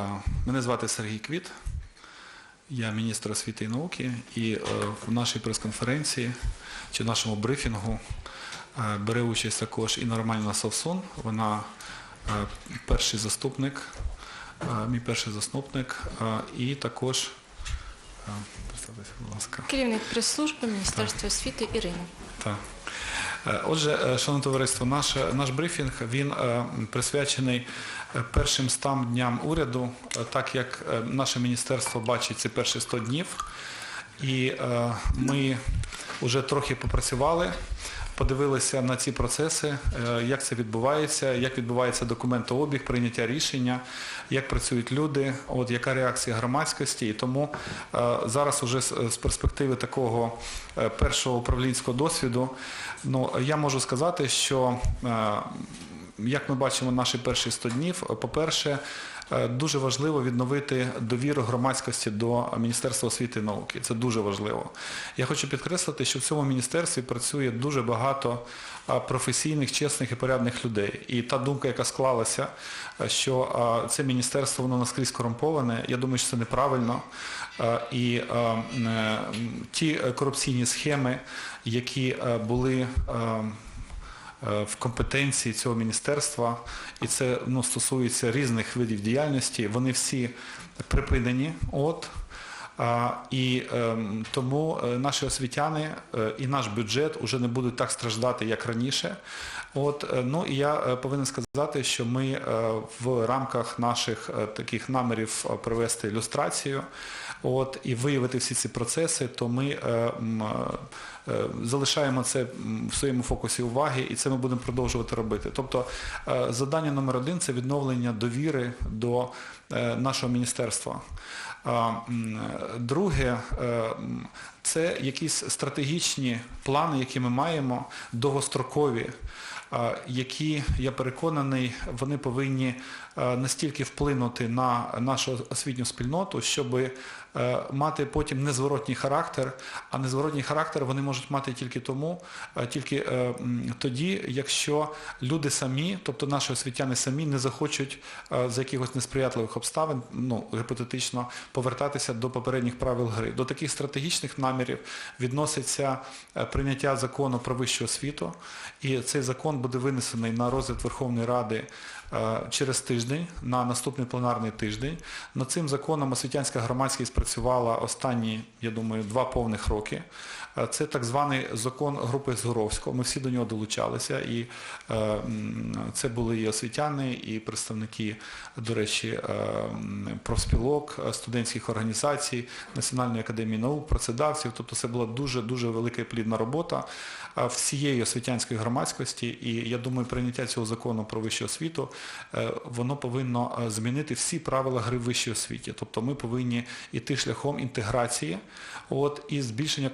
Е, мене звати Сергій Квіт, я міністр освіти і науки, і е, в нашій прес-конференції чи нашому брифінгу е, бере участь також і Нормальна Совсун. Вона перший заступник, мій перший заступник, і також, будь ласка. Керівник прес-служби Міністерства освіти Ірина. Так. Е, Отже, е, шановне товариство, наш, наш брифінг він е, присвячений першим 100 дням уряду, так як наше міністерство бачить ці перші 100 днів. І ми вже трохи попрацювали, подивилися на ці процеси, е, як це відбувається, як відбувається документообіг, прийняття рішення, як працюють люди, от яка реакція громадськості. І тому е, зараз уже з, перспективи такого е, першого управлінського досвіду, ну я можу сказати, що як ми бачимо наші перші 100 днів, по-перше, дуже важливо відновити довіру громадськості до Міністерства освіти і науки. Це дуже важливо. Я хочу підкреслити, що в цьому міністерстві працює дуже багато е, професійних, чесних і порядних людей. І та думка, яка склалася, е, що е, це міністерство воно наскрізь корумповане, я думаю, що це неправильно. Е, І е, е, ті корупційні схеми, які е, були е, е, в компетенції цього міністерства, і це ну, стосується різних видів діяльності, вони всі припинені. От. І ем, тому е, наші освітяни е, і наш бюджет вже не будуть так страждати, як раніше. От, е, ну і я е, повинен сказати, що ми е, в рамках наших таких намірів провести ілюстрацію от, і виявити всі ці процеси, то ми залишаємо це в своєму фокусі уваги, і це ми будемо продовжувати робити. Тобто завдання номер один це відновлення довіри до нашого міністерства. Друге, це якісь стратегічні плани, які ми маємо, довгострокові, які, я переконаний, вони повинні е, настільки вплинути на нашу освітню спільноту, щоб е, мати потім незворотній характер, а незворотній характер вони можуть мати тільки тому, е, тільки е, тоді, якщо люди самі, тобто наші освітяни самі не захочуть е, за якихось несприятливих обставин, ну гіпотетично, повертатися до попередніх правил гри. До таких стратегічних намірів відноситься е, прийняття закону про вищу освіту, і цей закон буде винесений на розгляд Верховної Ради е, через тиждень, на наступний пленарний тиждень. Над цим законом освітянська громадськість працювала останні, я думаю, два повних роки. Е, Це так званий закон групи Згуровського. Ми всі до нього долучалися, і е, це були і освітяни, і представники, до речі, е, профспілок, студентських організацій, Національної академії наук, працедавців. Тобто це була дуже дуже велика і плідна робота всієї освітянської громадськості. І я думаю, прийняття цього закону про вищу освіту воно повинно змінити всі правила гри в вищій освіті. Тобто ми повинні йти шляхом інтеграції і збільшення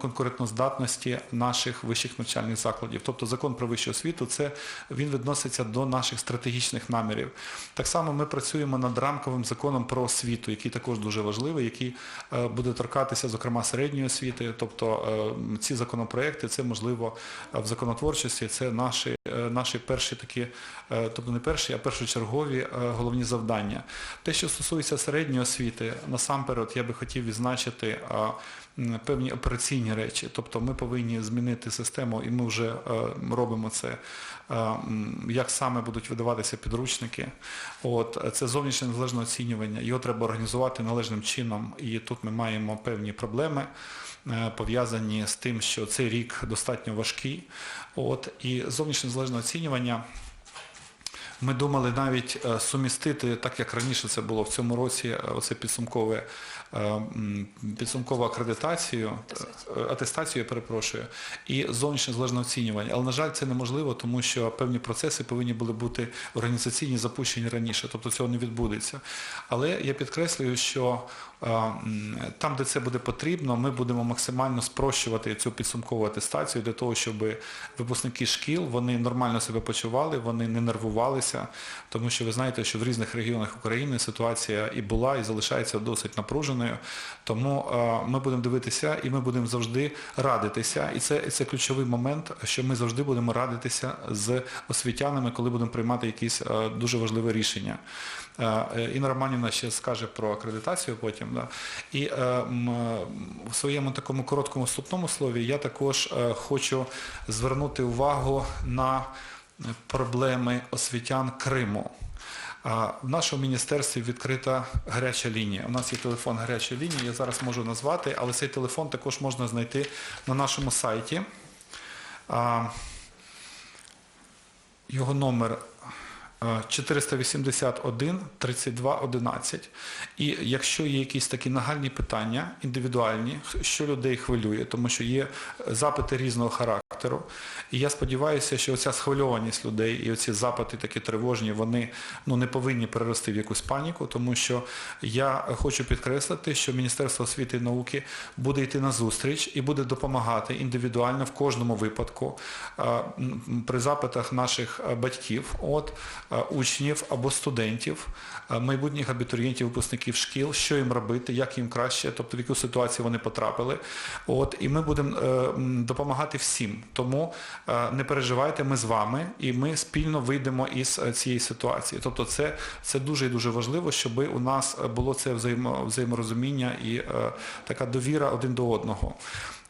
конкурентноздатності наших вищих навчальних закладів. Тобто закон про вищу освіту це він відноситься до наших стратегічних намірів. Так само ми працюємо над рамковим законом про освіту, який також дуже важливий, який е, буде торкатися, зокрема, середньої освіти. Тобто е, ці законопроекти, це можливо в законотворчості, це наші, е, перші такі, тобто не перші, а першочергові головні завдання. Те, що стосується середньої освіти, насамперед я би хотів відзначити певні операційні речі. Тобто ми повинні змінити систему, і ми вже е, робимо це, е, як саме будуть видаватися підручники. От, е, це зовнішнє незалежне оцінювання, його треба організувати належним чином, і тут ми маємо певні проблеми. е, Пов'язані з тим, що цей рік достатньо важкий. От, і зовнішнє незалежне оцінювання ми думали навіть е, сумістити, так як раніше це було в цьому році, е, оце підсумкове е, підсумкову акредитацію, е, атестацію, я перепрошую, і зовнішнє залежне оцінювання. Але, на жаль, це неможливо, тому що певні процеси повинні були бути організаційні запущені раніше, тобто цього не відбудеться. Але я підкреслюю, що е, там, де це буде потрібно, ми будемо максимально спрощувати цю підсумкову атестацію для того, щоб випускники шкіл вони нормально себе почували, вони не нервувалися, тому що ви знаєте, що в різних регіонах України ситуація і була, і залишається досить напруженою. Тому е, ми будемо дивитися і ми будемо завжди радитися. І це, і це ключовий момент, що ми завжди будемо радитися з освітянами, коли будемо приймати якісь е, дуже важливі рішення. Е, Інна Романівна ще скаже про акредитацію потім. Да? І в своєму такому короткому вступному слові я також хочу звернути увагу на проблеми освітян Криму. В нашому міністерстві відкрита гаряча лінія. У нас є телефон гаряча лінія, я зараз можу назвати, але цей телефон також можна знайти на нашому сайті. Його номер 481 32 11. І якщо є якісь такі нагальні питання, індивідуальні, що людей хвилює, тому що є запити різного характеру. І я сподіваюся, що оця схвильованість людей і оці запити такі тривожні, вони ну, не повинні перерости в якусь паніку, тому що я хочу підкреслити, що Міністерство освіти і науки буде йти на зустріч і буде допомагати індивідуально в кожному випадку е, при запитах наших е, батьків, от учнів або студентів, е, майбутніх абітурієнтів, випускників шкіл, що їм робити, як їм краще, тобто в яку ситуацію вони потрапили. От і ми будемо е, допомагати всім. Тому е, не переживайте, ми з вами, і ми спільно вийдемо із е, цієї ситуації. Тобто, це, це дуже і дуже важливо, щоб у нас е, було це взаємо, взаєморозуміння і е, така довіра один до одного.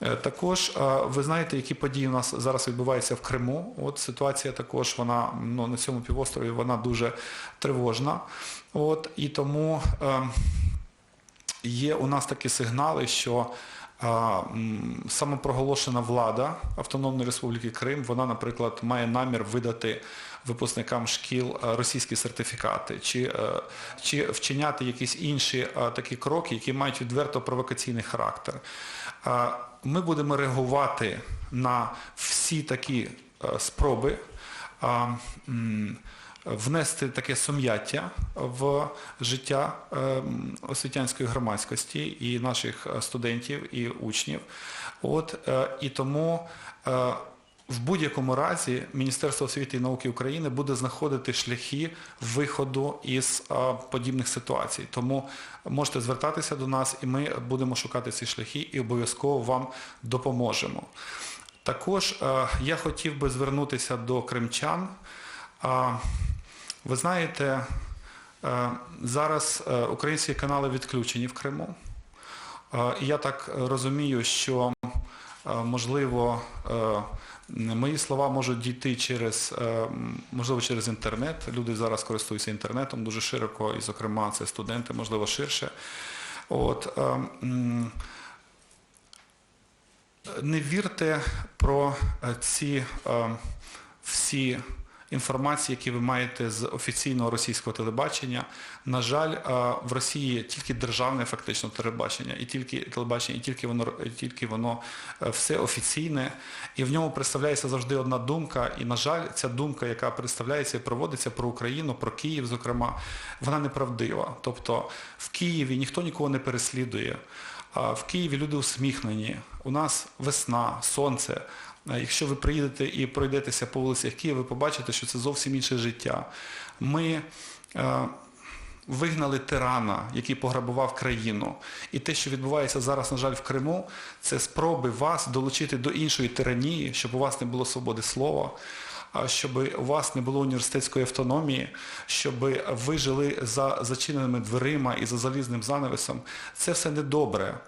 Е, Також е, ви знаєте, які події у нас зараз відбуваються в Криму. От ситуація також вона ну, на цьому півострові вона дуже тривожна. От і тому е, є у нас такі сигнали, що самопроголошена влада Автономної Республіки Крим, вона, наприклад, має намір видати випускникам шкіл російські сертифікати, чи, чи вчиняти якісь інші такі кроки, які мають відверто провокаційний характер. Ми будемо реагувати на всі такі е, спроби. внести таке сум'яття в життя е, освітянської громадськості і наших е, студентів і учнів. От, і тому в будь-якому разі Міністерство освіти і науки України буде знаходити шляхи виходу із е, подібних ситуацій. Тому можете звертатися до нас, і ми будемо шукати ці шляхи і обов'язково вам допоможемо. Також е, я хотів би звернутися до кримчан. А, Ви знаєте, е, зараз українські канали відключені в Криму. Е, І я так розумію, що можливо е, мої слова можуть дійти через е, можливо через інтернет. Люди зараз користуються інтернетом дуже широко, і, зокрема, це студенти, можливо, ширше. От, е, не вірте про е, ці е, всі інформації, які ви маєте з офіційного російського телебачення. На жаль, в Росії тільки державне фактично телебачення, і тільки телебачення, і тільки воно і тільки воно е, все офіційне, і в ньому представляється завжди одна думка. І, на жаль, ця думка, яка представляється і проводиться про Україну, про Київ, зокрема, вона неправдива. Тобто в Києві ніхто нікого не переслідує. В Києві люди усміхнені. У нас весна, сонце. Якщо ви приїдете і пройдетеся по вулицях Києва, ви побачите, що це зовсім інше життя. Ми е, вигнали тирана, який пограбував країну. І те, що відбувається зараз, на жаль, в Криму, це спроби вас долучити до іншої тиранії, щоб у вас не було свободи слова. Щоб у вас не було університетської автономії, щоб ви жили за зачиненими дверима і за залізним занавесом, це все недобре.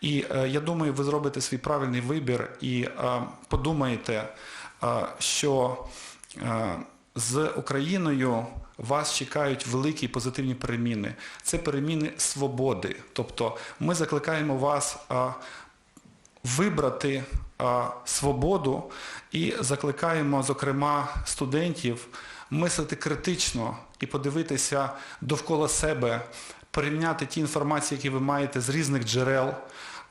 І е, я думаю, ви зробите свій правильний вибір і е, подумаєте, е, що з Україною вас чекають великі позитивні переміни. Це переміни свободи. Тобто ми закликаємо вас вибрати свободу і закликаємо, зокрема, студентів мислити критично і подивитися довкола себе, порівняти ті інформації, які ви маєте з різних джерел.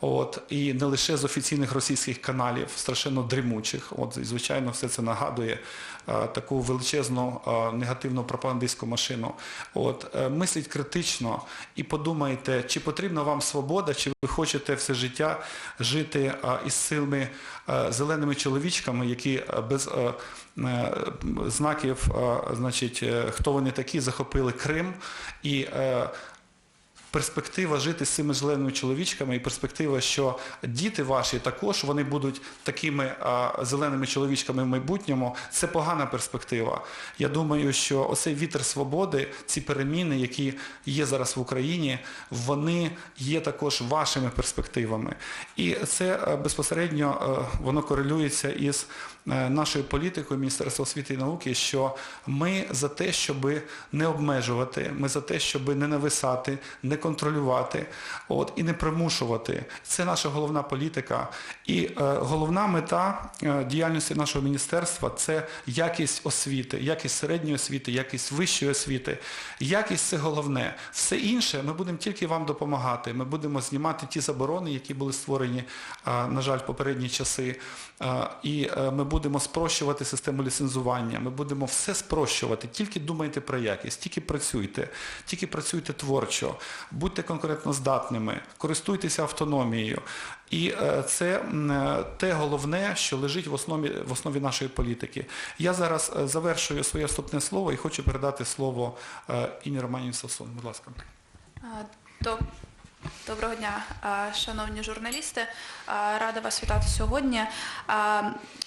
От, і не лише з офіційних російських каналів, страшенно дрімучих. От, і, звичайно, все це нагадує е, таку величезну е, негативну пропагандистську машину. От, е, мисліть критично і подумайте, чи потрібна вам свобода, чи ви хочете все життя жити е, із цими е, зеленими чоловічками, які е, без е, е, знаків, е, значить, е, хто вони такі, захопили Крим і е, перспектива жити з цими зеленими чоловічками і перспектива, що діти ваші також вони будуть такими зеленими чоловічками в майбутньому, це погана перспектива. Я думаю, що оцей вітер свободи, ці переміни, які є зараз в Україні, вони є також вашими перспективами. І це е, безпосередньо е, воно корелюється із е, нашою політикою Міністерства освіти і науки, що ми за те, щоб не обмежувати, ми за те, щоб не нависати, не контролювати от, і не примушувати. Це наша головна політика. І е, головна мета е, діяльності нашого міністерства це якість освіти, якість середньої освіти, якість вищої освіти. Якість це головне. Все інше ми будемо тільки вам допомагати. Ми будемо знімати ті заборони, які були створені, е, на жаль, в попередні часи. І ми будемо спрощувати систему ліцензування. Ми будемо все спрощувати. Тільки думайте про якість, тільки працюйте, тільки працюйте творчо, будьте конкурентноздатними, користуйтеся автономією. І е, це е, те головне, що лежить в основі, в основі нашої політики. Я зараз е, завершую своє вступне слово і хочу передати слово Інні Романівні Савсон. Будь ласка. Доброго дня, шановні журналісти. Рада вас вітати сьогодні.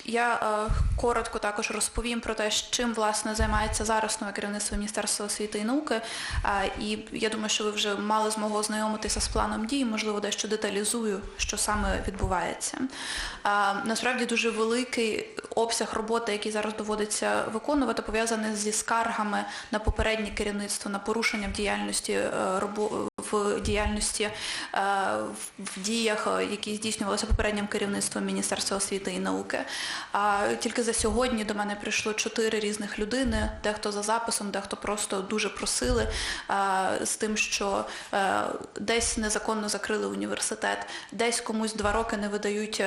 Я е, коротко також розповім про те, чим власне займається зараз нове керівництво Міністерства освіти і науки. І я думаю, що ви вже мали змогу ознайомитися з планом дій, можливо, дещо деталізую, що саме відбувається. Насправді дуже великий обсяг роботи, який зараз доводиться виконувати, пов'язаний зі скаргами на попереднє керівництво, на порушення в діяльності е, в діяльності е, в- діях, е, які здійснювалися попереднім керівництвом Міністерства освіти і науки. Тільки за сьогодні до мене прийшло чотири різних людини, дехто за записом, дехто просто дуже просили е, з тим, що десь незаконно закрили університет, десь комусь два роки не видають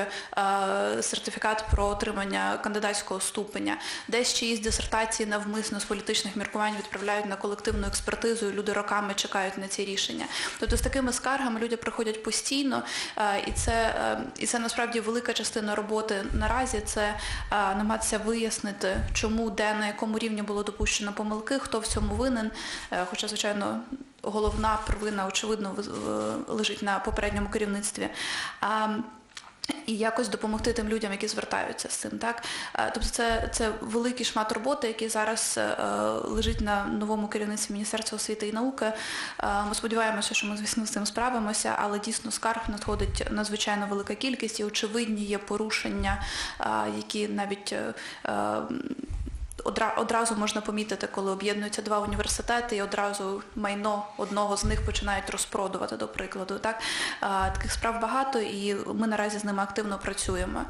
сертифікат про отримання кандидатського ступеня, десь чиїсь дисертації навмисно з політичних міркувань відправляють на колективну експертизу, і люди роками чекають на ці рішення. Тобто з такими скаргами люди приходять постійно, е, і це, е, і це насправді велика частина роботи наразі. Це е, намагатися вияснити, чому, де, на якому рівні було допущено помилки, хто в цьому винен. Хоча, звичайно, головна провина, очевидно, лежить на попередньому керівництві. І якось допомогти тим людям, які звертаються з цим. Так? Е, Тобто це, це великий шмат роботи, який зараз е, лежить на новому керівництві Міністерства освіти і науки. Е, Ми сподіваємося, що ми, звісно, з цим справимося, але дійсно скарг надходить надзвичайно велика кількість і очевидні є порушення, які навіть Одразу можна помітити, коли об'єднуються два університети, і одразу майно одного з них починають розпродувати, до прикладу. Так? Таких справ багато, і ми наразі з ними активно працюємо.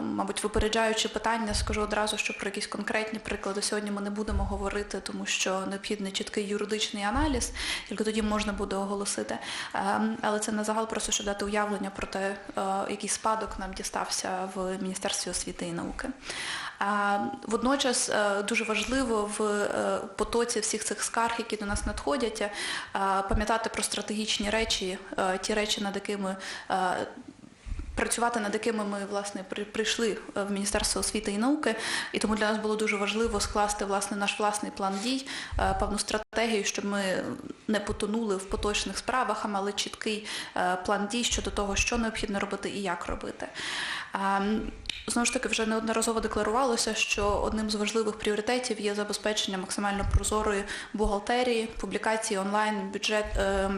Мабуть, випереджаючи питання, скажу одразу, що про якісь конкретні приклади сьогодні ми не будемо говорити, тому що необхідний чіткий юридичний аналіз, тільки тоді можна буде оголосити. Але це на загал просто, щоб дати уявлення про те, який спадок нам дістався в Міністерстві освіти і науки. Водночас е, дуже важливо в е, потоці всіх цих скарг, які до нас надходять, е, пам'ятати про стратегічні речі, ті речі, над якими працювати над якими ми власне прийшли в Міністерство освіти і науки, і тому для нас було дуже важливо скласти власне наш власний план дій, певну стратегію, щоб ми не потонули в поточних справах, а мали чіткий план дій щодо того, що необхідно робити і як робити. Знову ж таки, вже неодноразово декларувалося, що одним з важливих пріоритетів є забезпечення максимально прозорої бухгалтерії, публікації онлайн бюджет. е,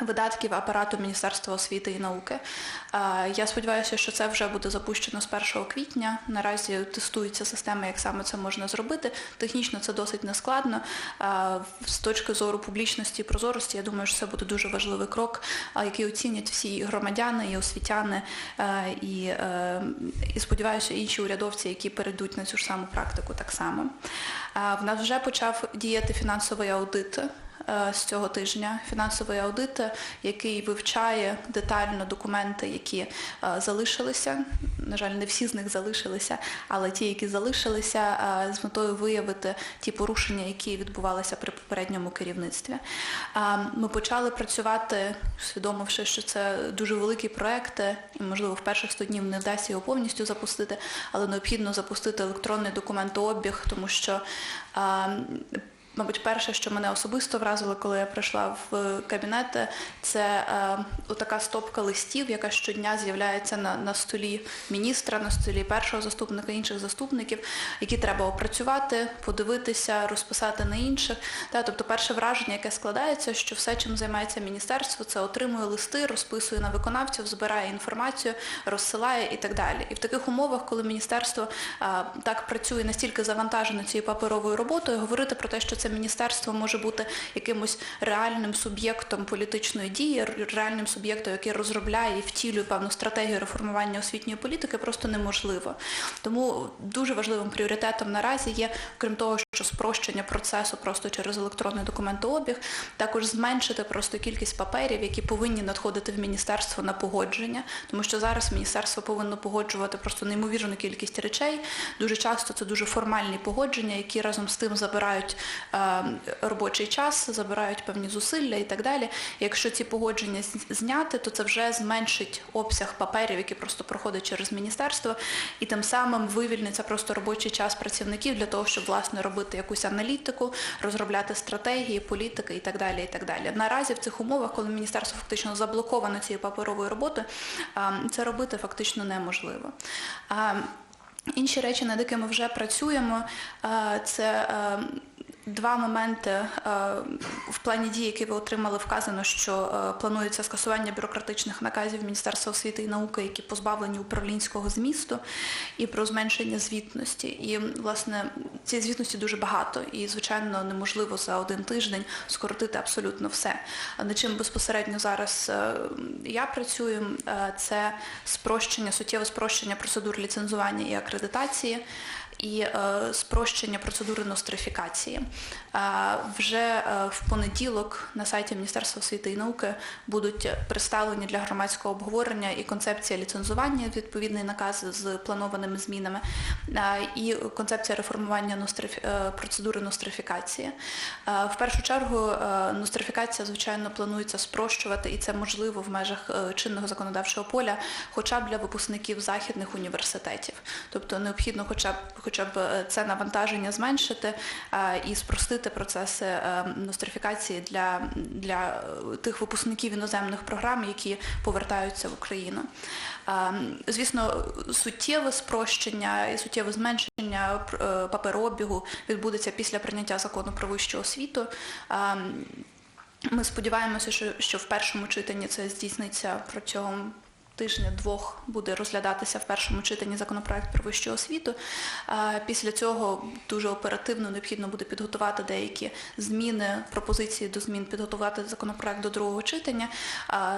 Видатків апарату Міністерства освіти і науки. Е, Я сподіваюся, що це вже буде запущено з 1 квітня. Наразі тестується система, як саме це можна зробити. Технічно це досить нескладно. Е, З точки зору публічності і прозорості, я думаю, що це буде дуже важливий крок, е, який оцінять всі громадяни і освітяни, і, і сподіваюся, інші урядовці, які перейдуть на цю ж саму практику так само. В нас вже почав діяти фінансовий аудит. Е, з цього тижня, фінансовий аудит, який вивчає детально документи, які е, залишилися. На жаль, не всі з них залишилися, але ті, які залишилися, е, з метою виявити ті порушення, які відбувалися при попередньому керівництві. Е, Ми почали працювати, усвідомивши, що це дуже великий проект, е, і, можливо, в перших 100 днів не вдасться його повністю запустити, але необхідно запустити електронний документообіг, тому що е, Мабуть, перше, що мене особисто вразило, коли я прийшла в кабінет, це е, отака стопка листів, яка щодня з'являється на, на столі міністра, на столі першого заступника, інших заступників, які треба опрацювати, подивитися, розписати на інших. Та, тобто перше враження, яке складається, що все, чим займається міністерство, це отримує листи, розписує на виконавців, збирає інформацію, розсилає і так далі. І в таких умовах, коли міністерство а, так працює настільки завантажено цією паперовою роботою, говорити про те, що це міністерство може бути якимось реальним суб'єктом політичної дії, реальним суб'єктом, який розробляє і втілює певну стратегію реформування освітньої політики, просто неможливо. Тому дуже важливим пріоритетом наразі є, крім того, що спрощення процесу просто через електронний документообіг, також зменшити просто кількість паперів, які повинні надходити в міністерство на погодження, тому що зараз міністерство повинно погоджувати просто неймовірну кількість речей. Дуже часто це дуже формальні погодження, які разом з тим забирають е, робочий час, забирають певні зусилля і так далі. Якщо ці погодження зняти, то це вже зменшить обсяг паперів, які просто проходять через міністерство, і тим самим вивільниться просто робочий час працівників для того, щоб власне робити якусь аналітику, розробляти стратегії, політики і так далі. І так далі. Наразі в цих умовах, коли міністерство фактично заблоковано цією паперовою роботою, це робити фактично неможливо. Інші речі, над якими вже працюємо, е, це е, два моменти е, в плані дій, які ви отримали, вказано, що е, планується скасування бюрократичних наказів Міністерства освіти і науки, які позбавлені управлінського змісту, і про зменшення звітності. І, власне, цієї звітності дуже багато, і, звичайно, неможливо за один тиждень скоротити абсолютно все. Над чим безпосередньо зараз е, я працюю, це спрощення, суттєве спрощення процедур ліцензування і акредитації і е, спрощення процедури нострифікації. Е, вже е, в понеділок на сайті Міністерства освіти і науки будуть представлені для громадського обговорення і концепція ліцензування, відповідний наказ з планованими змінами, і концепція реформування ностриф... процедури нострифікації. В першу чергу е, нострифікація, звичайно, планується спрощувати, і це можливо в межах чинного законодавчого поля, хоча б для випускників західних університетів. Тобто необхідно хоча б хоча б е, це навантаження зменшити е, і спростити процеси е, нострифікації для, для тих випускників іноземних програм, які повертаються в Україну. Звісно, суттєве спрощення і суттєве зменшення паперообігу відбудеться після прийняття закону про вищу освіту. Ми сподіваємося, що в першому читанні це здійсниться протягом тижня-двох буде розглядатися в першому читанні законопроект про вищу освіту. Після цього дуже оперативно необхідно буде підготувати деякі зміни, пропозиції до змін, підготувати законопроект до другого читання,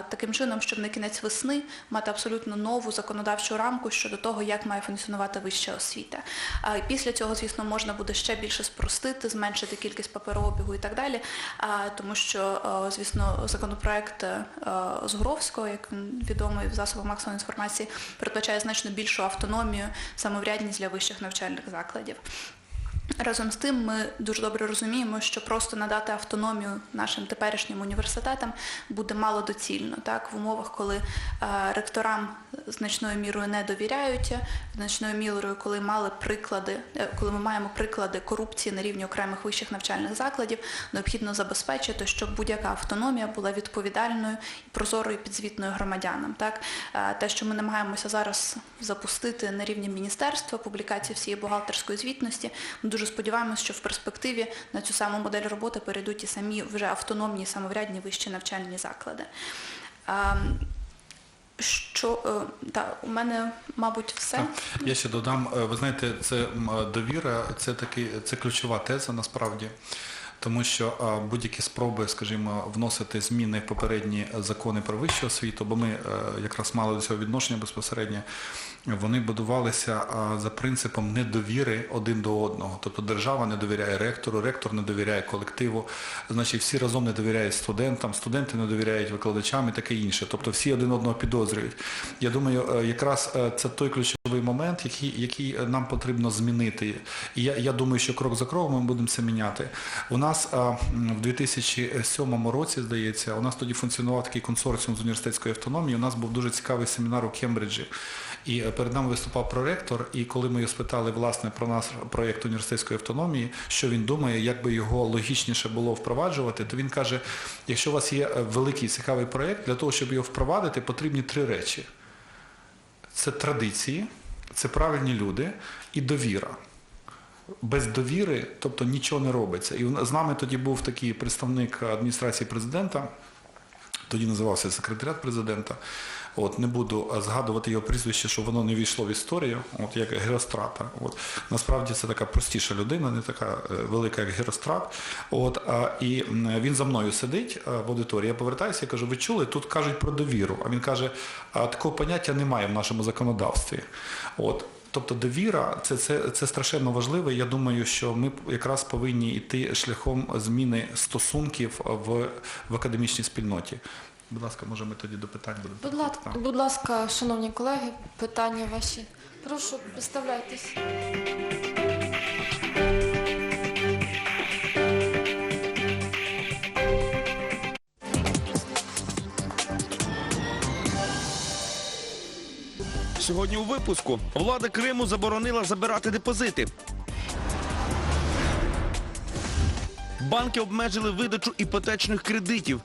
таким чином, щоб на кінець весни мати абсолютно нову законодавчу рамку щодо того, як має функціонувати вища освіта. Після цього, звісно, можна буде ще більше спростити, зменшити кількість паперообігу і так далі, тому що, звісно, законопроект е, Згуровського, як він відомий в засобах масової інформації, передбачає значно більшу автономію, самоврядність для вищих навчальних закладів. Разом з тим, ми дуже добре розуміємо, що просто надати автономію нашим теперішнім університетам буде малодоцільно, так, в умовах, коли е, ректорам значною мірою не довіряють, значною мірою, коли мали приклади, е, коли ми маємо приклади корупції на рівні окремих вищих навчальних закладів, необхідно забезпечити, щоб будь-яка автономія була відповідальною, прозорою підзвітною громадянам. Так, Е, те, що ми намагаємося зараз запустити на рівні міністерства, публікації всієї бухгалтерської звітності, ми дуже сподіваємося, що в перспективі на цю саму модель роботи перейдуть і самі вже автономні самоврядні вищі навчальні заклади. Ем, Що е, та у мене, мабуть, все. Я ще додам, е, ви знаєте, це довіра, це такий, це ключова теза насправді. Тому що будь-які спроби, скажімо, вносити зміни в попередні закони про вищу освіту, бо ми е, якраз мали до цього відношення безпосередньо, вони будувалися за принципом недовіри один до одного. Тобто держава не довіряє ректору, ректор не довіряє колективу, значить всі разом не довіряють студентам, студенти не довіряють викладачам і таке інше. Тобто всі один одного підозрюють. Я думаю, е, якраз е, це той ключовий момент, який, який е, нам потрібно змінити. І я, я думаю, що крок за кроком ми будемо це міняти. У нас м, в 2007 році, здається, у нас тоді функціонував такий консорціум з університетської автономії. У нас був дуже цікавий семінар у Кембриджі. І е, перед нами виступав проректор, і коли ми його спитали власне про наш проєкт університетської автономії, що він думає, як би його логічніше було впроваджувати, то він каже: якщо у вас є е, великий цікавий проєкт, для того, щоб його впровадити, потрібні три речі: це традиції, це правильні люди і довіра. Без довіри, тобто нічого не робиться. І з нами тоді був такий представник адміністрації президента, тоді називався секретаріат президента. От, не буду згадувати його прізвище, щоб воно не війшло в історію, от як Герострата. От. Насправді це така простіша людина, не така е, велика, як Герострат. От, а, і він за мною сидить е, в аудиторії. Я повертаюся і кажу, ви чули, тут кажуть про довіру. А він каже, а такого поняття немає в нашому законодавстві. От. Тобто довіра це, це, це страшенно важливо. Я думаю, що ми якраз повинні йти шляхом зміни стосунків в, в академічній спільноті. Будь ласка, може ми тоді до питань будемо. Будь ласка, будь ласка, шановні колеги, питання ваші. Прошу, представляйтесь. Сьогодні у випуску влада Криму заборонила забирати депозити. Банки обмежили видачу іпотечних кредитів.